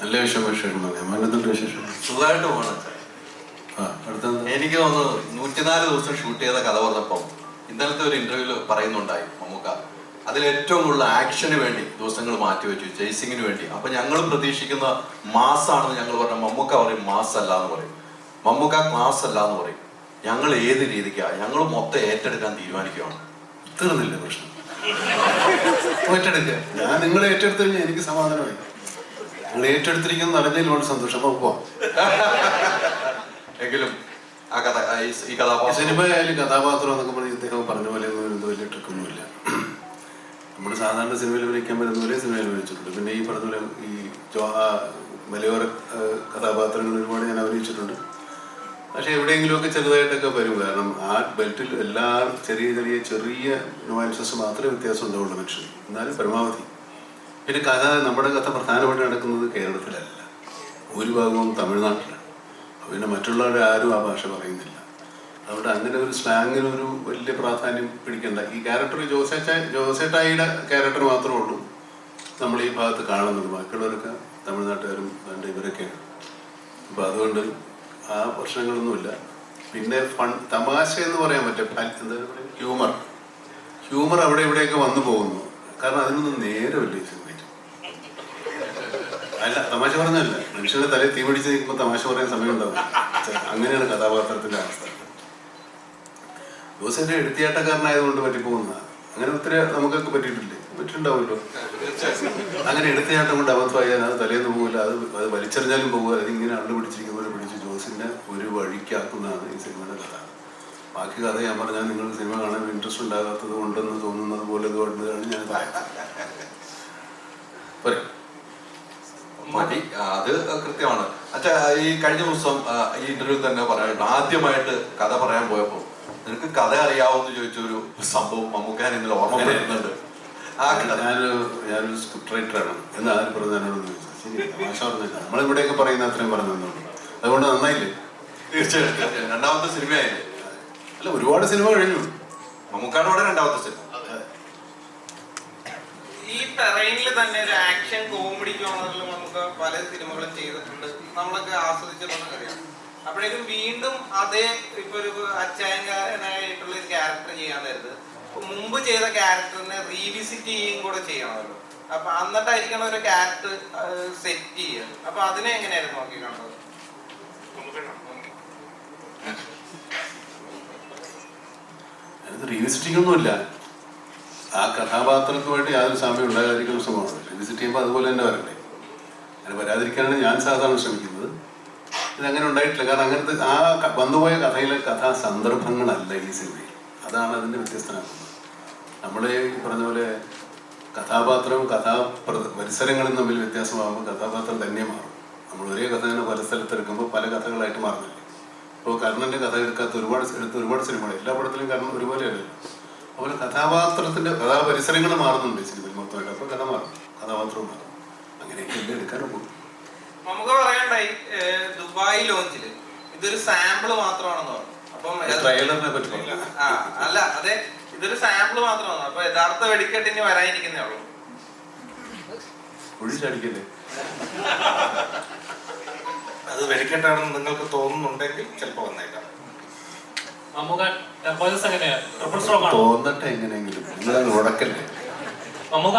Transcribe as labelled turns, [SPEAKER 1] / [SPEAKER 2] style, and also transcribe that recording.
[SPEAKER 1] നല്ല വിഷയം വിശേഷം മനത്തിന്റെ വിശേഷം?
[SPEAKER 2] സുഖമായിട്ട് പോകണം എനിക്ക് തോന്നുന്നു നൂറ്റിനാല് ദിവസം ഷൂട്ട് ചെയ്ത കഥ പറഞ്ഞപ്പം ഇന്നലത്തെ ഒരു ഇന്റർവ്യൂൽ പറയുന്നുണ്ടായി മമ്മൂക്ക. അതിൽ ഏറ്റവും കൂടുതൽ ആക്ഷന് വേണ്ടി ദിവസങ്ങൾ മാറ്റിവെച്ചു ചേസിങ്ങിന് വേണ്ടി. അപ്പൊ ഞങ്ങൾ പ്രതീക്ഷിക്കുന്ന മാസാണെന്ന് ഞങ്ങൾ പറഞ്ഞ മമ്മൂക്ക പറയും മാസ് അല്ല എന്ന് പറയും. മമ്മൂക്ക ക്ലാസ് അല്ല എന്ന് പറയും. ഞങ്ങൾ ഏത് രീതിക്കാ? ഞങ്ങൾ മൊത്തം ഏറ്റെടുക്കാൻ തീരുമാനിക്കുകയാണ്
[SPEAKER 1] തീർന്നില്ല പ്രശ്നം. ഏറ്റെടുക്കുക ഞാൻ നിങ്ങളെ ഏറ്റെടുത്തു കഴിഞ്ഞാൽ എനിക്ക് സമാധാനമായി. നിങ്ങൾ ഏറ്റെടുത്തിരിക്കുന്ന അറിഞ്ഞതിൽ വളരെ സന്തോഷം. അപ്പൊ പോവാം.
[SPEAKER 2] എങ്കിലും ആ കഥ ഈ- കഥാപാത്ര
[SPEAKER 1] ഈ
[SPEAKER 2] കഥാപാത്രം
[SPEAKER 1] എന്നൊക്കെ പറഞ്ഞ് ഇദ്ദേഹം പറഞ്ഞ പോലെ ഒന്നും എന്ത് വലിയ ട്രിക്കൊന്നുമില്ല. നമ്മൾ സാധാരണ സിനിമയിൽ വിളിക്കാൻ പറ്റുന്ന പോലെ സിനിമയിൽ വിളിച്ചിട്ടുണ്ട് പിന്നെ ഈ പറഞ്ഞ പോലെ ഈ മലയോര കഥാപാത്രങ്ങൾ ഒരുപാട് ഞാൻ അഭിനയിച്ചിട്ടുണ്ട്. പക്ഷെ എവിടെയെങ്കിലുമൊക്കെ ചെറുതായിട്ടൊക്കെ വരും. കാരണം ആ ബെൽറ്റിൽ എല്ലാ ചെറിയ ചെറിയ ചെറിയ നുവാൻസസ് മാത്രമേ വ്യത്യാസം ഉണ്ടാവുള്ളൂ മനുഷ്യൻ എന്നാലും പരമാവധി. പിന്നെ കഥ നമ്മുടെ കഥ പ്രധാനമായിട്ട് നടക്കുന്നത് കേരളത്തിലല്ല. ഭൂരിഭാഗവും തമിഴ്നാട്ടിലാണ്. പിന്നെ മറ്റുള്ളവരെ ആരും ആ ഭാഷ പറയുന്നില്ല. അതുകൊണ്ട് അങ്ങനെ ഒരു സ്ലാങ്ങിന് ഒരു വലിയ പ്രാധാന്യം പിടിക്കണ്ട. ഈ ക്യാരക്ടർ ജോസേച്ച ജോസേട്ടായിയുടെ ക്യാരക്ടർ മാത്രമേ ഉള്ളൂ. നമ്മൾ ഈ ഭാഗത്ത് കാണുന്നത്. ബാക്കിയുള്ളവരൊക്കെ തമിഴ്നാട്ടുകാരും വേണ്ട ഇവരൊക്കെയാണ്. അപ്പം അതുകൊണ്ട് ആ പ്രശ്നങ്ങളൊന്നുമില്ല. പിന്നെ ഫൺ തമാശ എന്ന് പറയാൻ പറ്റും എന്താ ഹ്യൂമർ ഹ്യൂമർ അവിടെ ഇവിടെയൊക്കെ വന്നു പോകുന്നു. കാരണം അതിനൊന്നും നേരമില്ല ഈ അല്ല തമാശ പറഞ്ഞല്ല മനുഷ്യന്റെ തലയിൽ തീ പിടിച്ച് നിൽക്കുമ്പോൾ തമാശ പറയാൻ സമയം ഉണ്ടാവും അങ്ങനെയാണ് കഥാപാത്രത്തിന്റെ അവസ്ഥ. ജോസിന്റെ എടുത്തിയാട്ടക്കാരനായതുകൊണ്ട് പറ്റിപ്പോകുന്ന അങ്ങനെ ഒത്തിരി നമുക്കൊക്കെ പറ്റിയിട്ടില്ലേ? പറ്റിയിട്ടുണ്ടാവുമല്ലോ. അങ്ങനെ എടുത്തയാട്ടം കൊണ്ട് അബദ്ധമായാൽ അത് തലേന്ന് പോകില്ല അത് അത് വലിച്ചെറിഞ്ഞാലും പോകുക ഇങ്ങനെ അള്ളു പിടിച്ചിരിക്കുന്ന പോലെ പിടിച്ച് ജോസിനെ ഒരു വഴിക്കാക്കുന്നതാണ് ഈ സിനിമയുടെ കഥ. ബാക്കി കഥ ഞാൻ പറഞ്ഞാൽ നിങ്ങൾ സിനിമ കാണാൻ ഇൻട്രസ്റ്റ് ഉണ്ടാകാത്തത് കൊണ്ടെന്ന് തോന്നുന്നത് പോലെ ഞാൻ പറയാം
[SPEAKER 2] മതി. അത് കൃത്യമാണ്. അച്ഛാ ഈ കഴിഞ്ഞ ദിവസം ഈ ഇന്റർവ്യൂ തന്നെ പറയാനുണ്ട് ആദ്യമായിട്ട് കഥ പറയാൻ പോയപ്പോ നിനക്ക് കഥ അറിയാവോന്ന് ചോദിച്ച ഒരു സംഭവം മമ്മൂക്കാൻ ഇന്നലെ ഓർമ്മ വരുന്നുണ്ട്. ആ കഥ.
[SPEAKER 1] ഞാനൊരു ഞാനൊരു സ്ക്രിപ്റ്റ് റൈറ്ററാണ് എന്ന് ആരും പറഞ്ഞു എന്നോട് ചോദിച്ചു ശരി തമാശ പറഞ്ഞില്ല. നമ്മളിവിടെയൊക്കെ പറയുന്ന അത്രയും പറഞ്ഞു തന്നോളൂ. അതുകൊണ്ട് നന്നായില്ലേ?
[SPEAKER 2] തീർച്ചയായിട്ടും തീർച്ചയായിട്ടും. രണ്ടാമത്തെ സിനിമയായില്ലേ
[SPEAKER 1] അല്ല ഒരുപാട് സിനിമ കഴിഞ്ഞു.
[SPEAKER 2] മമ്മൂക്കാടോടെ രണ്ടാമത്തെ സിനിമ.
[SPEAKER 3] ഈ ടെറൈനിൽ തന്നെ ഒരു ആക്ഷൻ കോമഡി ജോണറിൽ നമുക്ക് പല സിനിമകളും ചെയ്തിട്ടുണ്ട്. നമ്മളൊക്കെ ആസ്വദിച്ചിട്ടുണ്ടെന്ന് അറിയാം അപ്പോഴേക്കും വീണ്ടും അതേ ഇപ്പൊ ഒരു അച്ചായങ്കാരനായിട്ടുള്ള ഒരു ക്യാരക്ടർ ചെയ്യാൻ തരുത് മുമ്പ് ചെയ്ത ക്യാരക്ടറിനെ റീവിസിറ്റ് ചെയ്യുകയും കൂടെ ചെയ്യണമല്ലോ. അപ്പൊ എന്നിട്ടായിരിക്കണം ഒരു ക്യാരക്ടർ സെറ്റ് ചെയ്യുക. അപ്പൊ അതിനെ എങ്ങനെയായിരുന്നു നോക്കി കണ്ടത്?
[SPEAKER 1] റീവിസിറ്റിംഗ് ഒന്നുമില്ല. ആ കഥാപാത്രത്തുമായിട്ട് യാതൊരു സമയം ഉണ്ടാകാതിരിക്കുന്ന ശ്രമമാണ് റീവിസിറ്റ് ചെയ്യുമ്പോൾ അതുപോലെ തന്നെ വരണ്ടേ? അങ്ങനെ വരാതിരിക്കാനാണ് ഞാൻ സാധാരണ ശ്രമിക്കുന്നത്. ഇതങ്ങനെ ഉണ്ടായിട്ടില്ല. കാരണം അങ്ങനത്തെ ആ വന്നുപോയ കഥയിലെ കഥാ സന്ദർഭങ്ങളല്ല ഈ സിനിമയിൽ. അതാണ് അതിന്റെ വ്യത്യസ്തനാക്കുന്നത് നമ്മൾ പറഞ്ഞ പോലെ കഥാപാത്രവും കഥാപ്ര പരിസരങ്ങളും തമ്മിൽ വ്യത്യാസമാകുമ്പോൾ കഥാപാത്രം തന്നെ മാറും. നമ്മൾ ഒരേ കഥ തന്നെ പല സ്ഥലത്തെടുക്കുമ്പോൾ പല കഥകളായിട്ട് മാറുന്നില്ല. ഇപ്പോൾ കർണന്റെ കഥ എടുക്കാത്ത ഒരുപാട് എടുത്ത് ഒരുപാട് സിനിമകൾ. എല്ലാ പടത്തിലും കർണൻ അല്ല. അതുപോലെ കഥാപാത്രത്തിന്റെ കഥാപരിസരങ്ങൾ മാറുന്നുണ്ട് സിനിമയിൽ മൊത്തമായിട്ട്. അപ്പോൾ കഥ മാറും. കഥാപാത്രവും മാറും.
[SPEAKER 3] നമുക്ക് പറയണ്ടായി ദുബായ് ലോഞ്ചിൽ. ഇതൊരു സാമ്പിൾ മാത്രമാണെന്ന് പറഞ്ഞു. അപ്പം അല്ല അതെ ഇതൊരു സാമ്പിൾ മാത്രമാണ് അപ്പൊ യഥാർത്ഥ വെടിക്കെട്ട് ഇനി വരാനിരിക്കുന്നേ ഉള്ളൂ.
[SPEAKER 1] ഒഴിച്ചടിക്കല്ലേ
[SPEAKER 4] അത് വെടിക്കെട്ടാണെന്ന് നിങ്ങൾക്ക് തോന്നുന്നുണ്ടെങ്കിൽ ചിലപ്പോ വന്നേക്കാം.
[SPEAKER 1] തോന്നട്ടെ എങ്ങനെയെങ്കിലും. ഉടക്കല്ലേ?
[SPEAKER 5] മമ്മൂക്ക